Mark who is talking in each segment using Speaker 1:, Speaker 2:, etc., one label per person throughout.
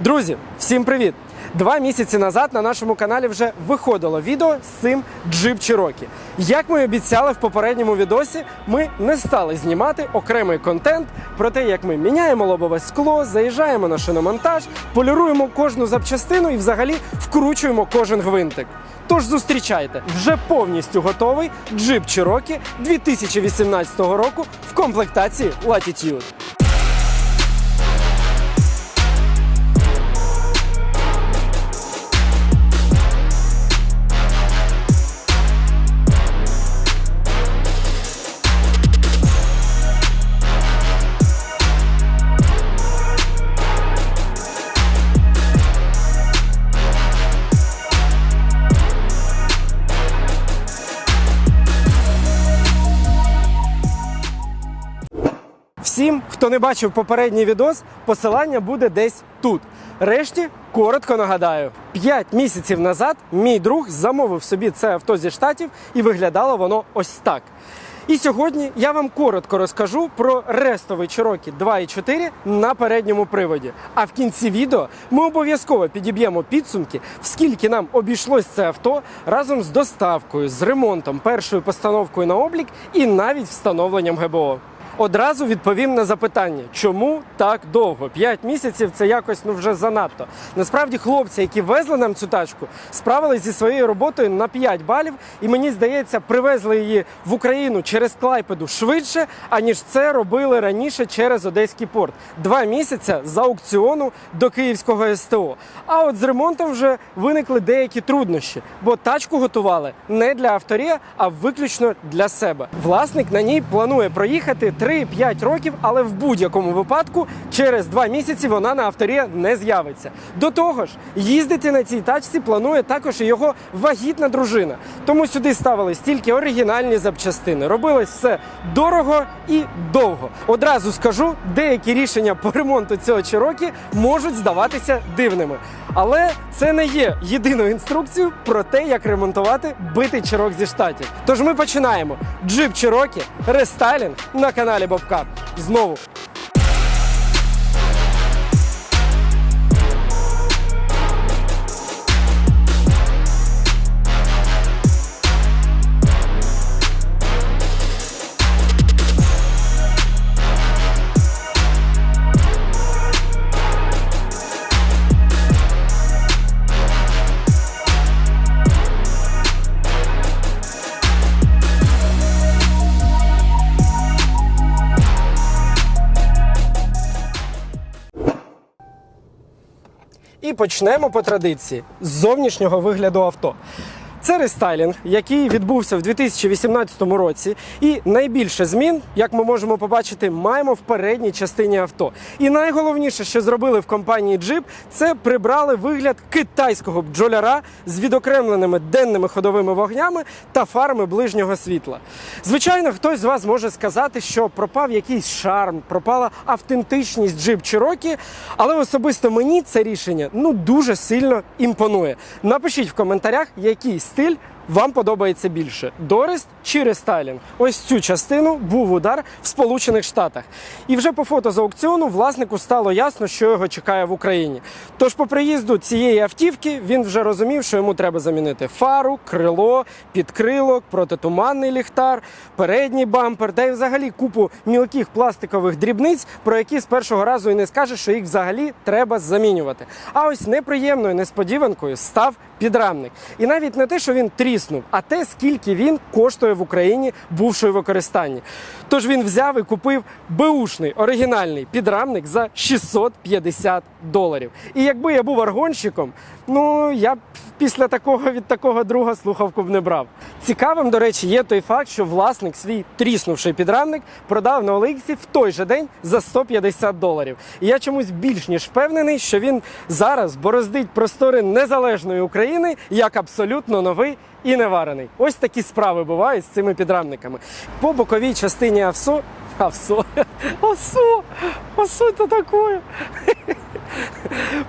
Speaker 1: Друзі, всім привіт! Два місяці назад на нашому каналі вже виходило відео з цим джип Cherokee. Як ми обіцяли в попередньому відосі, ми не стали знімати окремий контент про те, як ми міняємо лобове скло, заїжджаємо на шиномонтаж, поліруємо кожну запчастину і взагалі вкручуємо кожен гвинтик. Тож зустрічайте вже повністю готовий джип Cherokee 2018 року в комплектації Latitude. Всім, хто не бачив попередній відос, посилання буде десь тут. Решті коротко нагадаю: 5 місяців назад мій друг замовив собі це авто зі штатів і виглядало воно ось так. І сьогодні я вам коротко розкажу про рестовий Cherokee 2.4 на передньому приводі. А в кінці відео ми обов'язково підіб'ємо підсумки, скільки нам обійшлось це авто разом з доставкою, з ремонтом, першою постановкою на облік і навіть встановленням ГБО. Одразу відповім на запитання, чому так довго? П'ять місяців це якось ну вже занадто. Насправді, хлопці, які везли нам цю тачку, справились зі своєю роботою на 5 балів, і мені здається, привезли її в Україну через Клайпеду швидше, аніж це робили раніше через Одеський порт. Два місяці з аукціону до Київського СТО. А от з ремонтом вже виникли деякі труднощі, бо тачку готували не для авторія, а виключно для себе. Власник на ній планує проїхати 3-5 років, але в будь-якому випадку через 2 місяці вона на авторія не з'явиться. До того ж, їздити на цій тачці планує також і його вагітна дружина. Тому сюди ставились тільки оригінальні запчастини. Робилось все дорого і довго. Одразу скажу, деякі рішення по ремонту цього Cherokee можуть здаватися дивними. Але це не є єдиною інструкцією про те, як ремонтувати битий чирок зі штатів. Тож ми починаємо. Джип Чирокі, рестайлінг на каналі Бобкап. Знову Почнемо по традиції з зовнішнього вигляду авто. Це рестайлінг, який відбувся в 2018 році, і найбільше змін, як ми можемо побачити, маємо в передній частині авто. І найголовніше, що зробили в компанії Jeep, це прибрали вигляд китайського бджоляра з відокремленими денними ходовими вогнями та фарами ближнього світла. Звичайно, хтось з вас може сказати, що пропав якийсь шарм, пропала автентичність Jeep Cherokee, але особисто мені це рішення ну дуже сильно імпонує. Напишіть в коментарях, який стиль вам подобається більше: Дорест чи рестайлінг. Ось цю частину був удар в Сполучених Штатах. І вже по фото з аукціону власнику стало ясно, що його чекає в Україні. Тож по приїзду цієї автівки він вже розумів, що йому треба замінити фару, крило, підкрилок, протитуманний ліхтар, передній бампер, та й взагалі купу мілких пластикових дрібниць, про які з першого разу і не скажеш, що їх взагалі треба замінювати. А ось неприємною несподіванкою став підрамник. І навіть не те, що він тріснув, а те, скільки він коштує в Україні, бувши в використанні. Тож він взяв і купив беушний оригінальний підрамник за 650 доларів. І якби я був аргонщиком, ну я б після такого від такого друга слухавку б не брав. Цікавим, до речі, є той факт, що власник свій тріснувший підрамник продав на OLX в той же день за 150 доларів. І я чомусь більш ніж впевнений, що він зараз бороздить простори незалежної України як абсолютно новий і неварений. Ось такі справи бувають з цими підрамниками. По боковій частині авсо. Авсо. Авсо. Авсо це таке.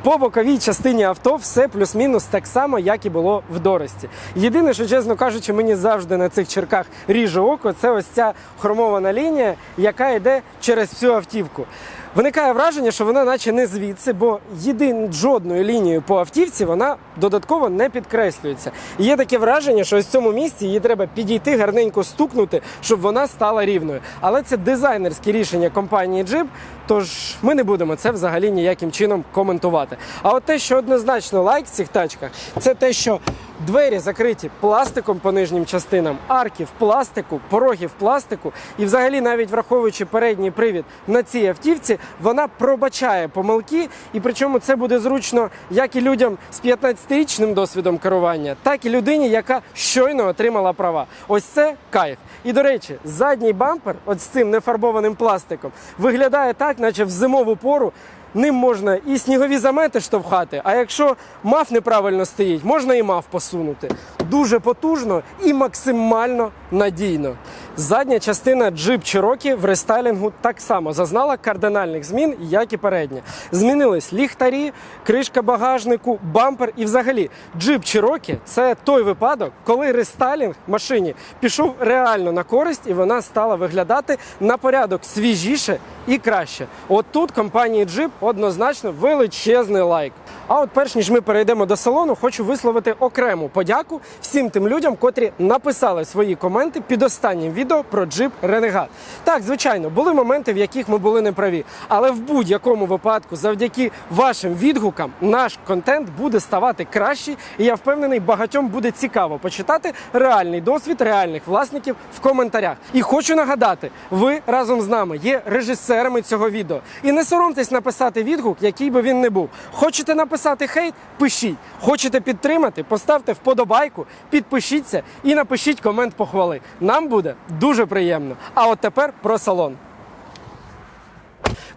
Speaker 1: По боковій частині авто все плюс-мінус так само, як і було в Дорості. Єдине, що, чесно кажучи, мені завжди на цих черках ріже око, це ось ця хромована лінія, яка йде через всю автівку. Виникає враження, що вона наче не звідси, бо єдин жодною лінією по автівці вона додатково не підкреслюється. І є таке враження, що ось в цьому місці її треба підійти, гарненько стукнути, щоб вона стала рівною. Але це дизайнерське рішення компанії Jeep, тож ми не будемо це взагалі ніяким чином коментувати. А от те, що однозначно лайк в цих тачках, це те, що двері закриті пластиком по нижнім частинам, арки в пластику, пороги в пластику, і взагалі, навіть враховуючи передній привід на цій автівці, вона пробачає помилки, і причому це буде зручно як і людям з 15-річним досвідом керування, так і людині, яка щойно отримала права. Ось це кайф. І до речі, задній бампер, от з цим нефарбованим пластиком, виглядає так, наче в зимову пору. Ним можна і снігові замети штовхати, а якщо мав неправильно стоїть, можна і мав посунути. Дуже потужно і максимально надійно. Задня частина Jeep Cherokee в рестайлінгу так само зазнала кардинальних змін, як і передня. Змінились ліхтарі, кришка багажнику, бампер і взагалі Jeep Cherokee – це той випадок, коли рестайлінг машині пішов реально на користь, і вона стала виглядати на порядок свіжіше і краще. От тут компанії Jeep однозначно величезний лайк. А от перш ніж ми перейдемо до салону, хочу висловити окрему подяку всім тим людям, котрі написали свої коменти під останнім відео про Jeep Renegade. Так, звичайно, були моменти, в яких ми були неправі, але в будь-якому випадку, завдяки вашим відгукам, наш контент буде ставати кращий, і я впевнений, багатьом буде цікаво почитати реальний досвід реальних власників в коментарях. І хочу нагадати, ви разом з нами є режисерами цього відео. І не соромтесь написати відгук, який би він не був. Хочете написати хейт? Пишіть. Хочете підтримати? Поставте вподобайку, підпишіться і напишіть комент похвали. Нам буде дуже приємно. А от тепер про салон.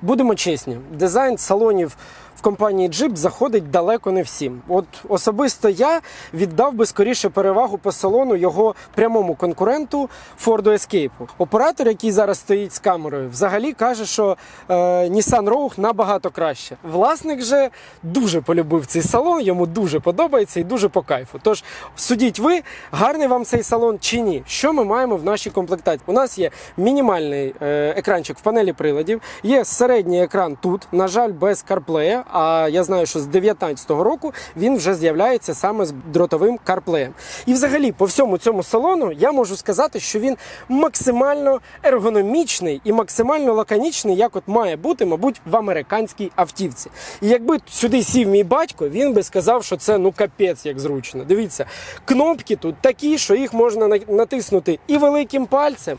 Speaker 1: Будемо чесні, дизайн салонів в компанії Jeep заходить далеко не всім. От особисто я віддав би скоріше перевагу по салону його прямому конкуренту Ford Escape. Оператор, який зараз стоїть з камерою, взагалі каже, що е, Nissan Rogue набагато краще. Власник же дуже полюбив цей салон, йому дуже подобається і дуже по кайфу. Тож судіть ви, гарний вам цей салон чи ні? Що ми маємо в нашій комплектації? У нас є мінімальний е, екранчик в панелі приладів, є середній екран тут, на жаль, без CarPlay, а я знаю, що з 2019 року він вже з'являється саме з дротовим CarPlay. І взагалі по всьому цьому салону я можу сказати, що він максимально ергономічний і максимально лаконічний, як от має бути, мабуть, в американській автівці. І якби сюди сів мій батько, він би сказав, що це ну капець як зручно. Дивіться, кнопки тут такі, що їх можна натиснути і великим пальцем.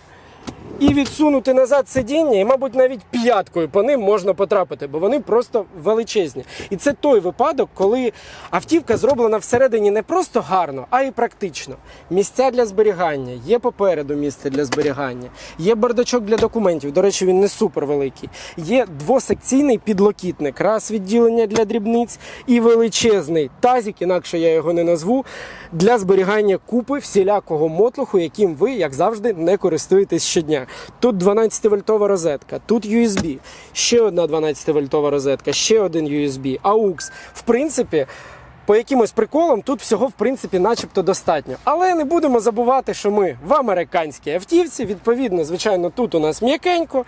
Speaker 1: І відсунути назад сидіння, і, мабуть, навіть п'яткою по ним можна потрапити, бо вони просто величезні. І це той випадок, коли автівка зроблена всередині не просто гарно, а й практично. Місця для зберігання, є попереду місце для зберігання, є бардачок для документів. До речі, він не супер великий. Є двосекційний підлокітник, раз відділення для дрібниць і величезний тазик, інакше я його не назву, для зберігання купи всілякого мотлуху, яким ви, як завжди, не користуєтесь щодня. Тут 12-вольтова розетка, тут USB, ще одна 12-вольтова розетка, ще один USB, AUX. В принципі. По якимось приколам тут всього в принципі начебто достатньо. Але не будемо забувати, що ми в американській автівці. Відповідно, звичайно, тут у нас м'якенько,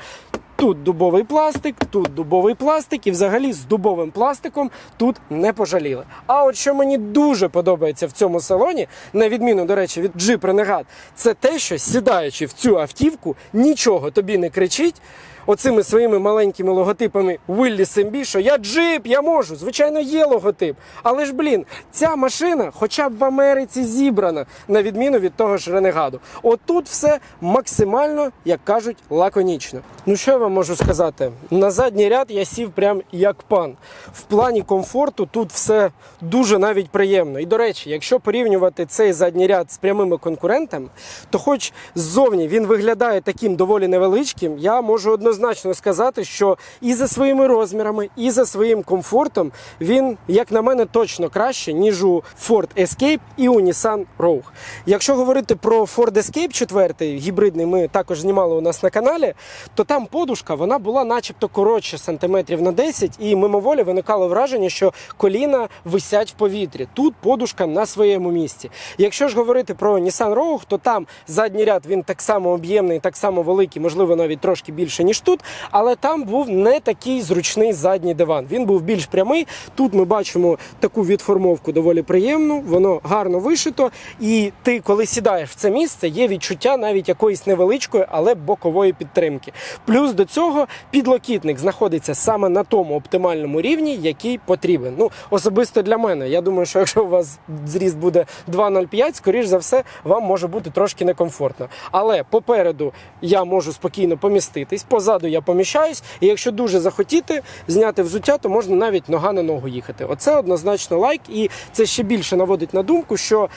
Speaker 1: тут дубовий пластик, тут дубовий пластик, і взагалі з дубовим пластиком тут не пожаліли. А от що мені дуже подобається в цьому салоні, на відміну, до речі, від Jeep Renegade, це те, що сідаючи в цю автівку, нічого тобі не кричить. Оцими своїми маленькими логотипами Willis MB, що я джип, я можу. Звичайно, є логотип. Але ж, блін, ця машина хоча б в Америці зібрана, на відміну від того ж Ренегаду. Отут все максимально, як кажуть, лаконічно. Ну що я вам можу сказати? На задній ряд я сів прям як пан. В плані комфорту тут все дуже навіть приємно. І до речі, якщо порівнювати цей задній ряд з прямими конкурентами, то хоч ззовні він виглядає таким доволі невеличким, я можу однозначно сказати, що і за своїми розмірами, і за своїм комфортом він, як на мене, точно краще, ніж у Ford Escape і у Nissan Rogue. Якщо говорити про Ford Escape 4, гібридний, ми також знімали у нас на каналі, то там подушка вона була начебто коротше сантиметрів на 10, і мимоволі виникало враження, що коліна висять в повітрі. Тут подушка на своєму місці. Якщо ж говорити про Nissan Rogue, то там задній ряд він так само об'ємний, так само великий, можливо, навіть трошки більше, ніж тут, але там був не такий зручний задній диван. Він був більш прямий. Тут ми бачимо таку відформовку доволі приємну, воно гарно вишито. І ти, коли сідаєш в це місце, є відчуття навіть якоїсь невеличкої, але бокової підтримки. Плюс до цього підлокітник знаходиться саме на тому оптимальному рівні, який потрібен. Ну особисто для мене. Я думаю, що якщо у вас зріст буде 2,05, скоріш за все, вам може бути трошки некомфортно. Але попереду я можу спокійно поміститись, позаду я поміщаюсь, і якщо дуже захотіти зняти взуття, то можна навіть нога на ногу їхати. Оце однозначно лайк, і це ще більше наводить на думку, що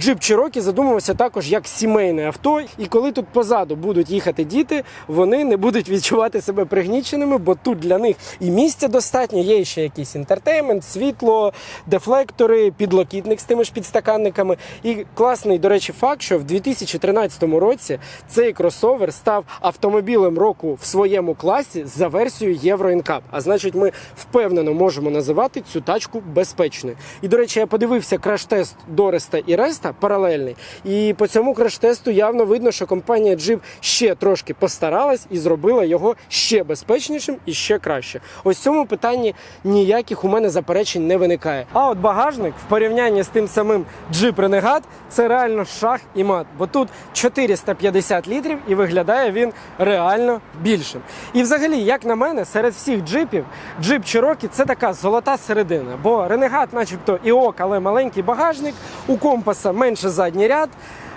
Speaker 1: джип Cherokee задумувався також як сімейне авто. І коли тут позаду будуть їхати діти, вони не будуть відчувати себе пригніченими, бо тут для них і місця достатньо, є ще якийсь інтертеймент, світло, дефлектори, підлокітник з тими ж підстаканниками. І класний, до речі, факт, що в 2013 році цей кросовер став автомобілем року в своєму класі за версією Євро NCAP. А значить, ми впевнено можемо називати цю тачку безпечною. І до речі, я подивився краш-тест Дореста і Реста паралельний. І по цьому краш-тесту явно видно, що компанія Jeep ще трошки постаралась і зробила його ще безпечнішим і ще краще. Ось цьому питанні ніяких у мене заперечень не виникає. А от багажник в порівнянні з тим самим Jeep Renegade це реально шах і мат, бо тут 450 літрів і виглядає він реально більшим. І взагалі, як на мене, серед всіх джипів Jeep Cherokee це така золота середина, бо Renegade начебто і ок, але маленький багажник, у компаса менше задній ряд.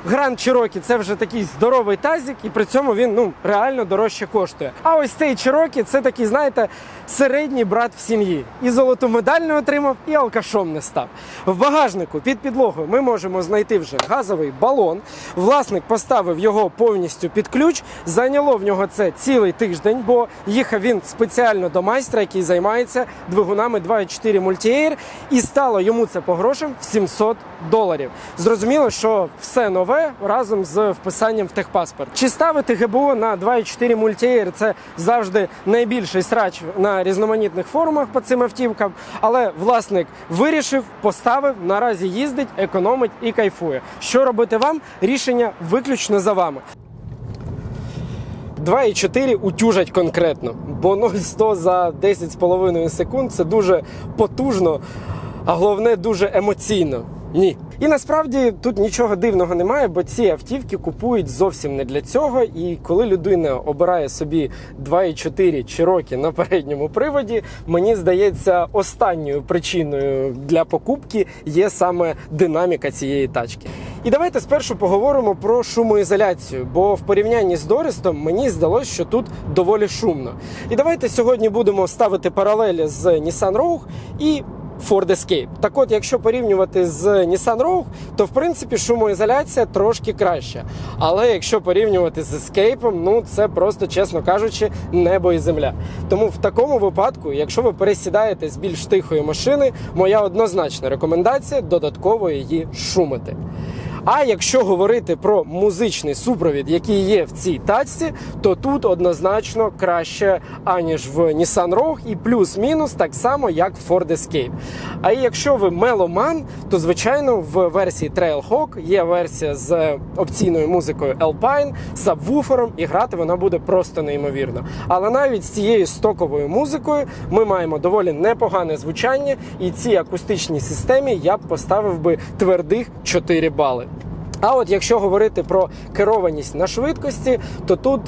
Speaker 1: Гранд Cherokee це вже такий здоровий тазик, і при цьому він ну реально дорожче коштує. А ось цей Cherokee це такий, знаєте, середній брат в сім'ї. І золоту медаль не отримав, і алкашом не став. В багажнику під підлогою ми можемо знайти вже газовий балон. Власник поставив його повністю під ключ. Зайняло в нього це цілий тиждень, бо їхав він спеціально до майстра, який займається двигунами 2.4 Multi-Air, і стало йому це по грошам в 700 доларів. Зрозуміло, що все нове разом з вписанням в техпаспорт. Чи ставити ГБО на 2.4 Multi-Air – це завжди найбільший срач на різноманітних форумах по цим автівкам. Але власник вирішив, поставив, наразі їздить, економить і кайфує. Що робити вам? Рішення виключно за вами. 2,4 утюжать конкретно, бо 0-100 за 10,5 секунд це дуже потужно, а головне дуже емоційно. Ні. І насправді тут нічого дивного немає, бо ці автівки купують зовсім не для цього. І коли людина обирає собі 2,4 Cherokee на передньому приводі, мені здається, останньою причиною для покупки є саме динаміка цієї тачки. І давайте спершу поговоримо про шумоізоляцію, бо в порівнянні з Дорестом мені здалося, що тут доволі шумно. І давайте сьогодні будемо ставити паралелі з Nissan Rogue і Ford Escape. Так от, якщо порівнювати з Nissan Rogue, то в принципі шумоізоляція трошки краща. Але якщо порівнювати з Escape, ну це просто, чесно кажучи, небо і земля. Тому в такому випадку, якщо ви пересідаєте з більш тихої машини, моя однозначна рекомендація додатково її шумити. А якщо говорити про музичний супровід, який є в цій тачці, то тут однозначно краще, аніж в Nissan Rogue, і плюс-мінус так само, як в Ford Escape. А якщо ви меломан, то звичайно в версії Trailhawk є версія з опційною музикою Alpine, сабвуфером, і грати вона буде просто неймовірно. Але навіть з цією стоковою музикою ми маємо доволі непогане звучання, і цій акустичній системі я б поставив би твердих 4 бали. А от якщо говорити про керованість на швидкості, то тут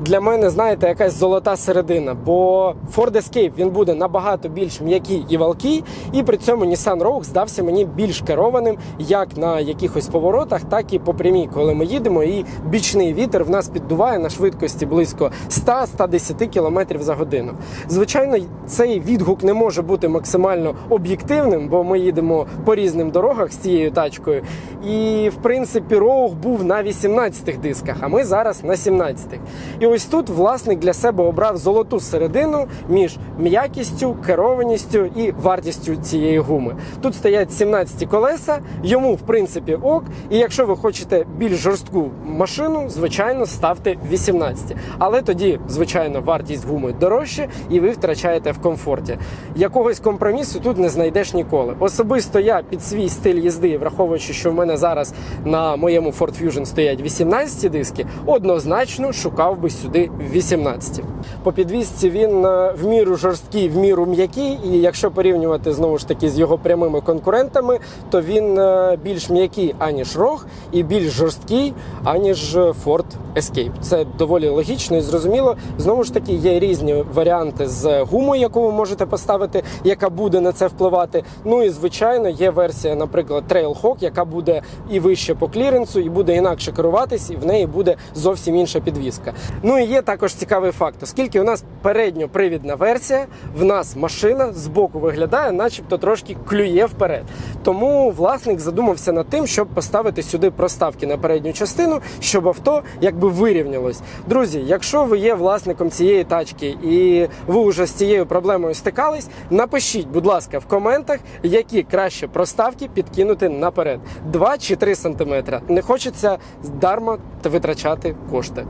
Speaker 1: для мене, знаєте, якась золота середина. Бо Ford Escape він буде набагато більш м'який і валкий, і при цьому Nissan Rogue здався мені більш керованим як на якихось поворотах, так і по прямій, коли ми їдемо, і бічний вітер в нас піддуває на швидкості близько 100-110 км за годину. Звичайно, цей відгук не може бути максимально об'єктивним, бо ми їдемо по різним дорогах з цією тачкою. І в принципі, Rogue був на 18-х дисках, а ми зараз на 17-х. І ось тут власник для себе обрав золоту середину між м'якістю, керованістю і вартістю цієї гуми. Тут стоять 17 колеса, йому в принципі ок. І якщо ви хочете більш жорстку машину, звичайно, ставте 18. Але тоді, звичайно, вартість гуми дорожче і ви втрачаєте в комфорті. Якогось компромісу тут не знайдеш ніколи. Особисто я під свій стиль їзди, враховуючи, що в мене зараз на моєму Ford Fusion стоять 18 диски, однозначно шукав би сюди 18. По підвісці він е, в міру жорсткий, в міру м'який. І якщо порівнювати знову ж таки з його прямими конкурентами, то він е, більш м'який, аніж Рог, і більш жорсткий, аніж Ford Escape. Це доволі логічно і зрозуміло. Знову ж таки, є різні варіанти з гумою, яку ви можете поставити, яка буде на це впливати. Ну і звичайно, є версія, наприклад, Trailhawk, яка буде і вище по кліренсу, і буде інакше керуватись, і в неї буде зовсім інша підвіска. Ну і є також цікавий факт, оскільки у нас передньопривідна версія, в нас машина збоку виглядає, начебто трошки клює вперед. Тому власник задумався над тим, щоб поставити сюди проставки на передню частину, щоб авто якби вирівнялось. Друзі, якщо ви є власником цієї тачки і ви вже з цією проблемою стикались, напишіть, будь ласка, в коментах, які краще проставки підкинути наперед: 2 чи 3 сантиметра. Не хочеться дарма витрачати кошти.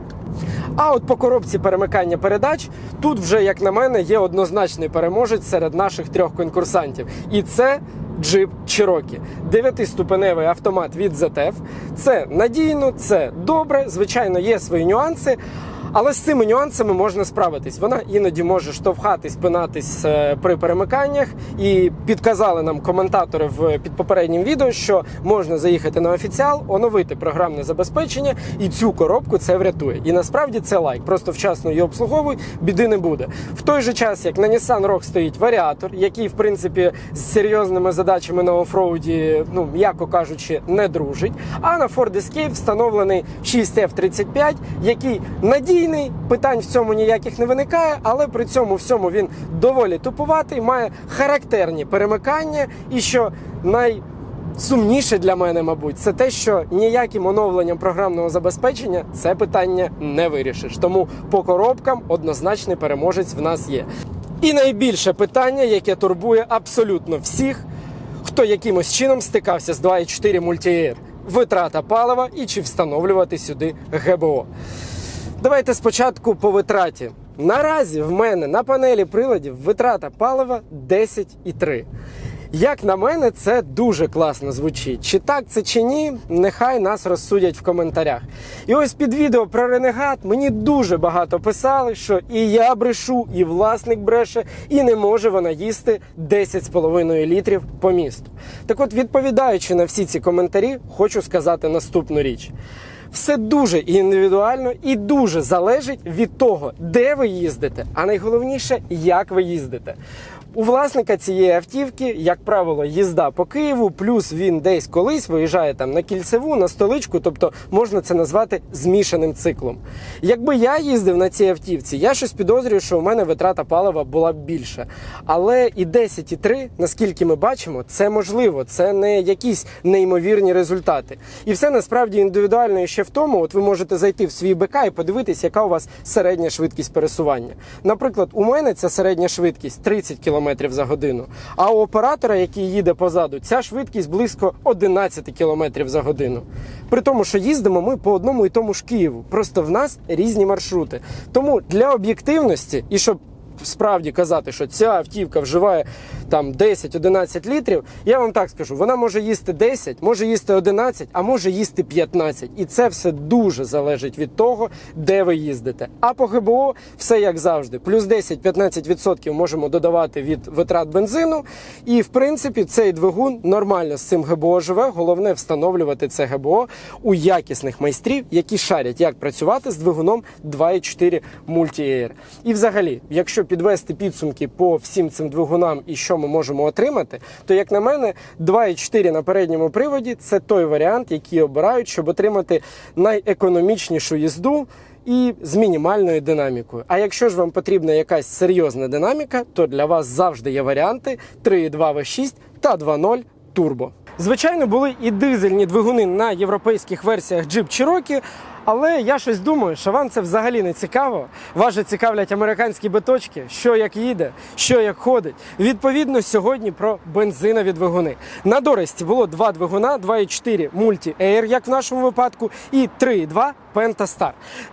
Speaker 1: А от по коробці перемикання передач тут вже, як на мене, є однозначний переможець серед наших трьох конкурсантів. І це Jeep Cherokee. Дев'ятиступеневий автомат від ZF. Це надійно, це добре. Звичайно, є свої нюанси. Але з цими нюансами можна справитись. Вона іноді може штовхатись, пинатись е, при перемиканнях. І підказали нам коментатори в під попереднім відео, що можна заїхати на офіціал, оновити програмне забезпечення, і цю коробку це врятує. І насправді це лайк. Просто вчасно її обслуговуй, біди не буде. В той же час, як на Nissan Rogue стоїть варіатор, який в принципі з серйозними задачами на офроуді, ну м'яко кажучи, не дружить. А на Ford Escape встановлений 6F35, який надійний, питань в цьому ніяких не виникає, але при цьому всьому він доволі тупуватий, має характерні перемикання, і що най Сумніше для мене, мабуть, це те, що ніяким оновленням програмного забезпечення це питання не вирішиш. Тому по коробкам однозначний переможець в нас є. І найбільше питання, яке турбує абсолютно всіх, хто якимось чином стикався з 2.4 Multi-Air. витрата палива і чи встановлювати сюди ГБО. Давайте спочатку по витраті. Наразі в мене на панелі приладів витрата палива 10,3. Як на мене, це дуже класно звучить. Чи так це чи ні, нехай нас розсудять в коментарях. І ось під відео про Ренегат мені дуже багато писали, що і я брешу, і власник бреше, і не може вона їсти 10,5 літрів по місту. Так от, відповідаючи на всі ці коментарі, хочу сказати наступну річ. Все дуже індивідуально і дуже залежить від того, де ви їздите, а найголовніше, як ви їздите. У власника цієї автівки, як правило, їзда по Києву, плюс він десь колись виїжджає там на кільцеву, на столичку, тобто можна це назвати змішаним циклом. Якби я їздив на цій автівці, я щось підозрюю, що у мене витрата палива була б більша. Але і 10,3, наскільки ми бачимо, це можливо, це не якісь неймовірні результати. І все насправді індивідуально і ще в тому, от ви можете зайти в свій БК і подивитись, яка у вас середня швидкість пересування. Наприклад, у мене ця середня швидкість 30 км за годину. А у оператора, який їде позаду, ця швидкість близько 11 км за годину. При тому, що їздимо ми по одному і тому ж Києву. Просто в нас різні маршрути. Тому для об'єктивності і щоб справді казати, що ця автівка вживає там 10-11 літрів, я вам так скажу, вона може їсти 10, може їсти 11, а може їсти 15. І це все дуже залежить від того, де ви їздите. А по ГБО все як завжди. Плюс 10-15% можемо додавати від витрат бензину. І в принципі цей двигун нормально з цим ГБО живе. Головне встановлювати це ГБО у якісних майстрів, які шарять, як працювати з двигуном 2.4 Multi-Air. І взагалі, якщо підвести підсумки по всім цим двигунам і що ми можемо отримати, то як на мене, 2.4 на передньому приводі це той варіант, який обирають, щоб отримати найекономічнішу їзду. І з мінімальною динамікою. А якщо ж вам потрібна якась серйозна динаміка, то для вас завжди є варіанти 3.2 V6 та 2.0 турбо. Звичайно, були і дизельні двигуни на європейських версіях Jeep Cherokee, але я щось думаю, що вам це взагалі не цікаво. Вас же цікавлять американські биточки, що як їде, що як ходить. Відповідно, сьогодні про бензинові двигуни. На дорості було два двигуна: 2.4 Multi-Air, як в нашому випадку, і 3.2 Pentastar.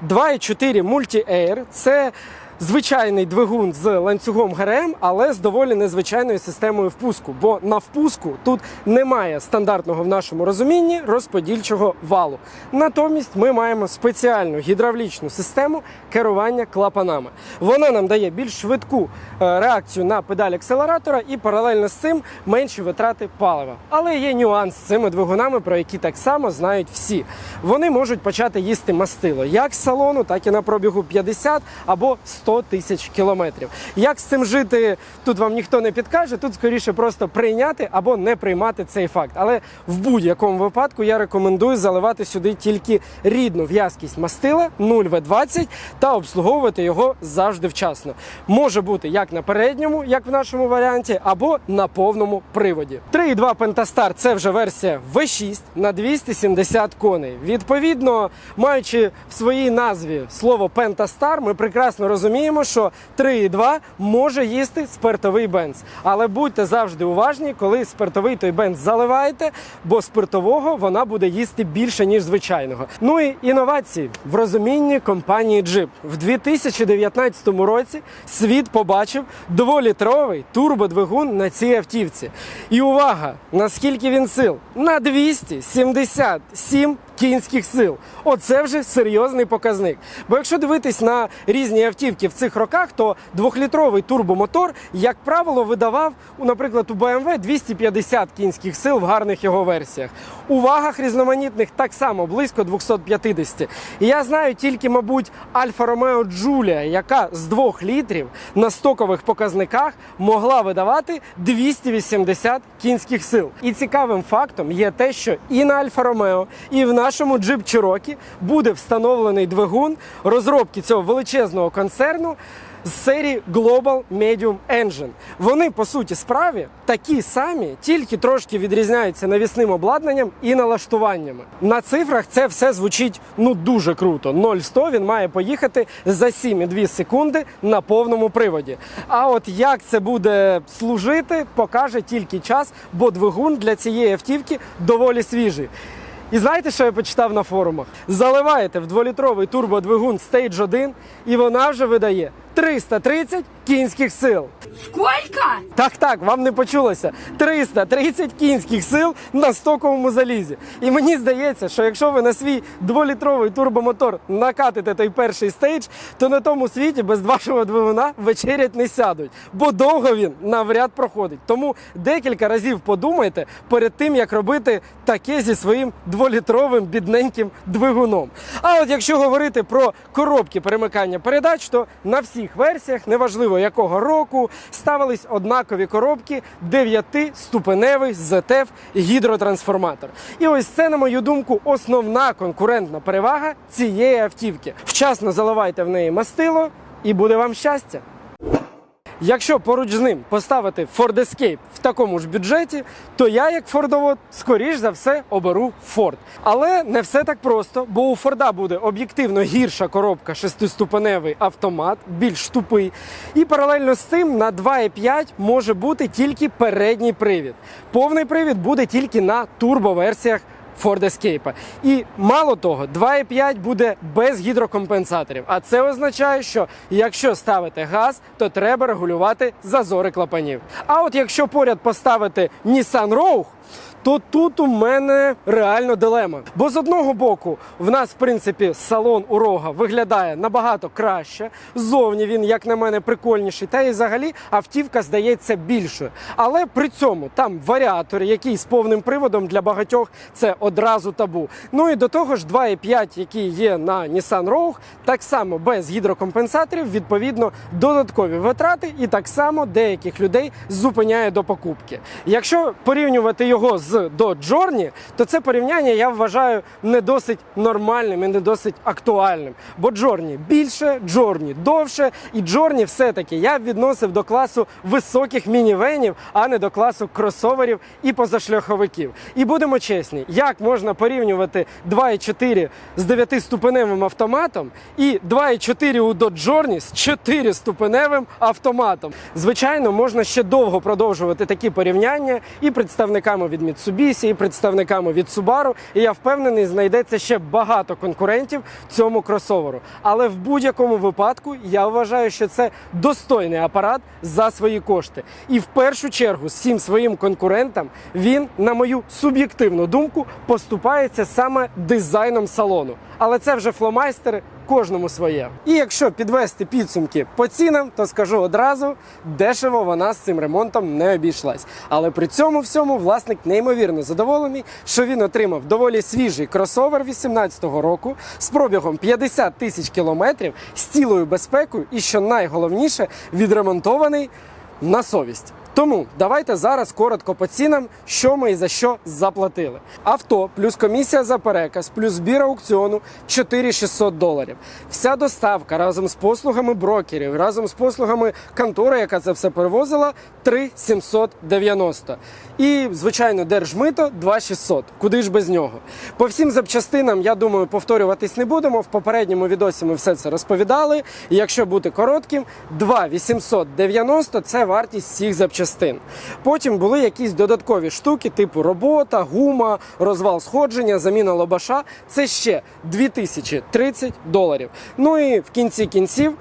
Speaker 1: 2.4 Multi-Air – це звичайний двигун з ланцюгом ГРМ, але з доволі незвичайною системою впуску. Бо на впуску тут немає стандартного в нашому розумінні розподільчого валу. Натомість ми маємо спеціальну гідравлічну систему керування клапанами. Вона нам дає більш швидку е, реакцію на педаль акселератора і паралельно з цим менші витрати палива. Але є нюанс з цими двигунами, про які так само знають всі. Вони можуть почати їсти мастило як з салону, так і на пробігу 50 або 100 тисяч кілометрів. Як з цим жити, тут вам ніхто не підкаже. Тут скоріше просто прийняти або не приймати цей факт. Але в будь-якому випадку я рекомендую заливати сюди тільки рідну в'язкість мастила 0В20 та обслуговувати його завжди вчасно. Може бути як на передньому, як в нашому варіанті, або на повному приводі. 3.2 Pentastar – це вже версія V6 на 270 коней. Відповідно, маючи в своїй назві слово Pentastar, ми прекрасно розуміємо, що 3.2 може їсти спиртовий бенз. Але будьте завжди уважні, коли спиртовий той бенз заливаєте, бо спиртового вона буде їсти більше, ніж звичайного. Ну і інновації в розумінні компанії Jeep. В 2019 році світ побачив дволітровий турбодвигун на цій автівці. І увага! Наскільки він сил? На 277 кінських сил. Оце вже серйозний показник. Бо якщо дивитись на різні автівки в цих роках, то двохлітровий турбомотор, як правило, видавав, наприклад, у BMW 250 кінських сил в гарних його версіях. У вагах різноманітних так само близько 250. І я знаю тільки, мабуть, Альфа Ромео Джулія, яка з 2 літрів на стокових показниках могла видавати 280 кінських сил. І цікавим фактом є те, що і на Альфа Ромео, і в нашому Jeep Cherokee буде встановлений двигун розробки цього величезного концерну з серії Global Medium Engine. Вони по суті справі такі самі, тільки трошки відрізняються навісним обладнанням і налаштуваннями. На цифрах це все звучить ну дуже круто. 0-100 він має поїхати за 7,2 секунди на повному приводі. А от як це буде служити, покаже тільки час, бо двигун для цієї автівки доволі свіжий. І знаєте, що я почитав на форумах? Заливаєте в 2-літровий турбодвигун Stage 1, і вона вже видає 330 кінських сил.
Speaker 2: Сколько?
Speaker 1: Так, так, вам не почулося. 330 кінських сил на стоковому залізі. І мені здається, що якщо ви на свій 2-літровий турбомотор накатите той перший стейдж, то на тому світі без вашого двигуна вечерять не сядуть, бо довго він навряд проходить. Тому декілька разів подумайте перед тим, як робити таке зі своїм 2-літровим бідненьким двигуном. А от якщо говорити про коробки перемикання передач, то на всіх версіях, неважливо якого року, ставились однакові коробки 9-ступеневий ZF гідротрансформатор. І ось це, на мою думку, основна конкурентна перевага цієї автівки. Вчасно заливайте в неї мастило, і буде вам щастя. Якщо поруч з ним поставити Ford Escape в такому ж бюджеті, то я, як фордовод, скоріш за все оберу Ford. Але не все так просто, бо у Форда буде об'єктивно гірша коробка шестиступеневий автомат, більш тупий. І паралельно з цим на 2,5 може бути тільки передній привід. Повний привід буде тільки на турбоверсіях Ford Escape. І мало того, 2,5 буде без гідрокомпенсаторів. А це означає, що якщо ставити газ, то треба регулювати зазори клапанів. А от якщо поряд поставити Nissan Rogue, то тут у мене реально дилема. Бо з одного боку, в нас, в принципі, салон у рога виглядає набагато краще. Зовні він, як на мене, прикольніший. Та і взагалі автівка здається більшою. Але при цьому там варіатор, який з повним приводом для багатьох це одразу табу. Ну і до того ж, 2,5, який є на Nissan Rogue, так само без гідрокомпенсаторів, відповідно, додаткові витрати, і так само деяких людей зупиняє до покупки. Якщо порівнювати його з Dodge Journey, то це порівняння я вважаю не досить нормальним і не досить актуальним. Бо Journey більше, Journey довше, і Journey все-таки я б відносив до класу високих мінівенів, а не до класу кросоверів і позашляховиків. І будемо чесні, як можна порівнювати 2.4 з 9-ступеневим автоматом і 2.4 у Dodge Journey з 4-ступеневим автоматом. Звичайно, можна ще довго продовжувати такі порівняння і представниками від Mitsubishi, і представниками від Subaru. І я впевнений, знайдеться ще багато конкурентів цьому кросоверу. Але в будь-якому випадку я вважаю, що це достойний апарат за свої кошти. І в першу чергу всім своїм конкурентам він, на мою суб'єктивну думку, поступається саме дизайном салону. Але це вже фломайстери. Кожному своє. І якщо підвести підсумки по цінам, то скажу одразу, дешево вона з цим ремонтом не обійшлась. Але при цьому всьому власник неймовірно задоволений, що він отримав доволі свіжий кросовер 18-го року з пробігом 50 тисяч кілометрів, з цілою безпекою і, що найголовніше, відремонтований на совість. Тому давайте зараз коротко по цінам, що ми і за що заплатили. Авто плюс комісія за переказ, плюс збір аукціону 4600 доларів. Вся доставка разом з послугами брокерів, разом з послугами контори, яка це все перевозила, 3790. І, звичайно, держмито 2600. Куди ж без нього? По всім запчастинам, я думаю, повторюватись не будемо. В попередньому відосі ми все це розповідали. І якщо бути коротким, 2890 це вартість всіх запчастин. Потім були якісь додаткові штуки, типу робота, гума, розвал сходження, заміна лобаша. Це ще 2030 доларів. Ну і в кінці кінців.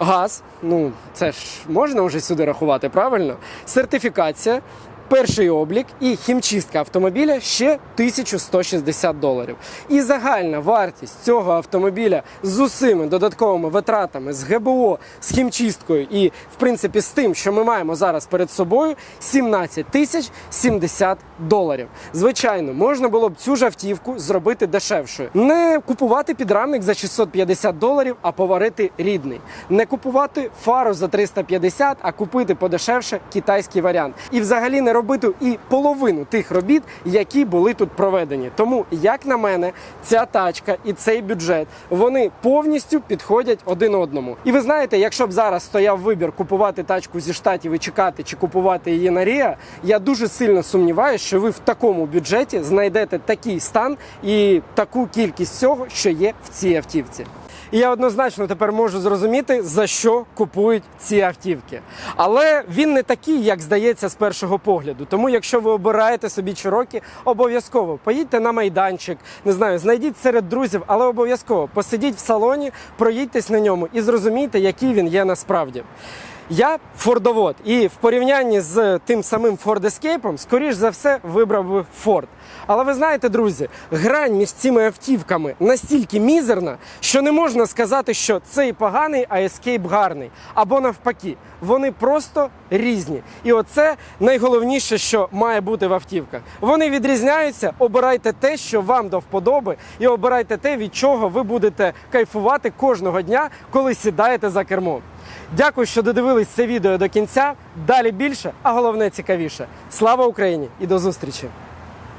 Speaker 1: Газ, ну це ж можна вже сюди рахувати, правильно? Сертифікація, перший облік і хімчистка автомобіля ще 1160 доларів. І загальна вартість цього автомобіля з усіми додатковими витратами, з ГБО, з хімчисткою і, в принципі, з тим, що ми маємо зараз перед собою, 17 тисяч 70 доларів. Звичайно, можна було б цю ж автівку зробити дешевшою. Не купувати підрамник за 650 доларів, а поварити рідний. Не купувати фару за 350, а купити подешевше китайський варіант. І взагалі не робити і половину тих робіт, які були тут проведені. Тому, як на мене, ця тачка і цей бюджет вони повністю підходять один одному. І ви знаєте, якщо б зараз стояв вибір купувати тачку зі штатів і чекати, чи купувати її на Ріа, я дуже сильно сумніваюся, що ви в такому бюджеті знайдете такий стан і таку кількість всього, що є в цій автівці. І я однозначно тепер можу зрозуміти, за що купують ці автівки. Але він не такий, як здається з першого погляду. Тому, якщо ви обираєте собі Чирокі, обов'язково поїдьте на майданчик, не знаю, знайдіть серед друзів, але обов'язково посидіть в салоні, проїдьтесь на ньому і зрозумійте, який він є насправді. Я фордовод, і в порівнянні з тим самим Ford Escape, скоріш за все, вибрав би Ford. Але ви знаєте, друзі, грань між цими автівками настільки мізерна, що не можна сказати, що цей поганий, а Escape гарний. Або навпаки, вони просто різні. І оце найголовніше, що має бути в автівках. Вони відрізняються. Обирайте те, що вам до вподоби, і обирайте те, від чого ви будете кайфувати кожного дня, коли сідаєте за кермо. Дякую, що додивились це відео до кінця. Далі більше, а головне цікавіше. Слава Україні і до зустрічі!